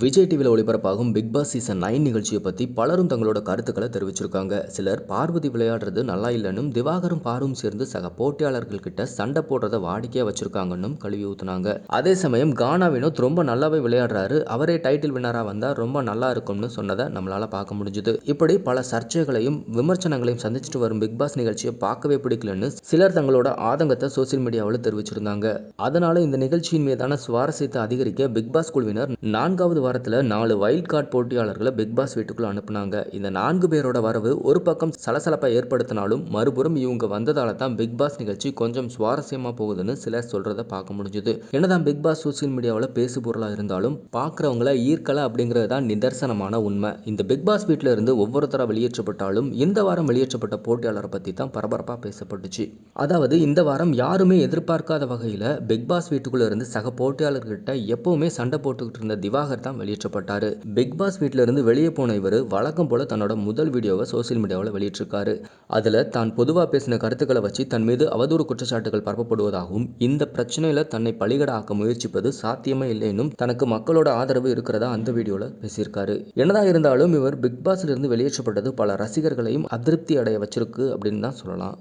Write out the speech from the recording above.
விஜய் டிவியில் ஒளிபரப்பாகும் big Boss season nine நிகழ்ச்சியை பற்றி பலரும் தங்களோட கருத்துக்களை தெரிவிச்சிருக்காங்க. சிலர் பார்வதி விளையாடுறது நல்லா இல்லைன்னும் திவாகரும் பாரும் சேர்ந்து சக போட்டியாளர்கள் கிட்ட சண்டை போடுறத வாடிக்கையாக வச்சிருக்காங்கன்னு கழுவி ஊத்துனாங்க. அதே சமயம் கானா வினோத் ரொம்ப நல்லாவே விளையாடுறாரு. அவரே டைட்டில் வின்னராக வந்தால் ரொம்ப நல்லா இருக்கும்னு சொன்னதை நம்மளால பார்க்க முடிஞ்சுது. இப்படி பல சர்ச்சைகளையும் விமர்சனங்களையும் சந்திச்சுட்டு வரும் பிக் பாஸ் நிகழ்ச்சியை பார்க்கவே பிடிக்கலன்னு சிலர் தங்களோட ஆதங்கத்தை சோசியல் மீடியாவில் தெரிவிச்சிருந்தாங்க. அதனால இந்த நிகழ்ச்சியின் மீதான சுவாரஸ்யத்தை அதிகரிக்க பிக் பாஸ் குழுவினர் நான்காவது வாரத்தில் நாலு வைல்ட் கார்டு போட்டியாளர்களை பிக் பாஸ் வீட்டுக்குள்ள அனுப்புனாங்க. இந்த நான்கு பேரோட வரவு ஒரு பக்கம் சலசலப்பை ஏற்படுத்தினாலும் மறுபுறம் இவங்க வந்ததால தான் பிக் பாஸ் நிகழ்ச்சி கொஞ்சம் சுவாரஸ்யமா போகுதுன்னு சிலர் சொல்றத பார்க்க முடிஞ்சுது. என்னதான் பிக் பாஸ் சோசியல் மீடியாவில் பேசு பொருளாக இருந்தாலும் பார்க்குறவங்கள ஈர்க்கல அப்படிங்கிறது தான் நிதர்சனமான உண்மை. இந்த பிக் பாஸ் வீட்டில் இருந்து ஒவ்வொருத்தராக வெளியேற்றப்பட்டாலும் இந்த வாரம் வெளியேற்றப்பட்ட போட்டியாளரை பற்றி தான் பரபரப்பாக பேசப்பட்டுச்சு. அதாவது இந்த வாரம் யாருமே எதிர்பார்க்காத வகையில் பிக் பாஸ் வீட்டுக்குள்ள இருந்து சக போட்டியாளர்கிட்ட எப்பவுமே சண்டை போட்டுக்கிட்டு இருந்த திவாகர் தான் வெளியேற்றப்பட்டார் பிக் பாஸ் வீட்டில இருந்து வெளியே போன இவர் வழக்கம் போல தன்னோட முதல் வீடியோவை சோசியல் மீடியாவில் வெளியிட்டிருக்காரு. அதில் தான் பொதுவாக பேசின கருத்துக்களை வச்சு தன் மீது அவதூறு குற்றச்சாட்டுகள் பரப்பப்படுவதாகவும் இந்த பிரச்சனையில் தன்னை பலிகட ஆக்க முயற்சிப்பது சாத்தியமே இல்லைன்னும் தனக்கு மக்களோட ஆதரவு இருக்கிறதா அந்த வீடியோவில் பேசியிருக்காரு. என்னதான் இருந்தாலும் இவர் பிக் பாஸ்ல இருந்து வெளியேற்றப்பட்டது பல ரசிகர்களையும் அதிருப்தி அடைய வச்சிருக்கு அப்படின்னு தான் சொல்லலாம்.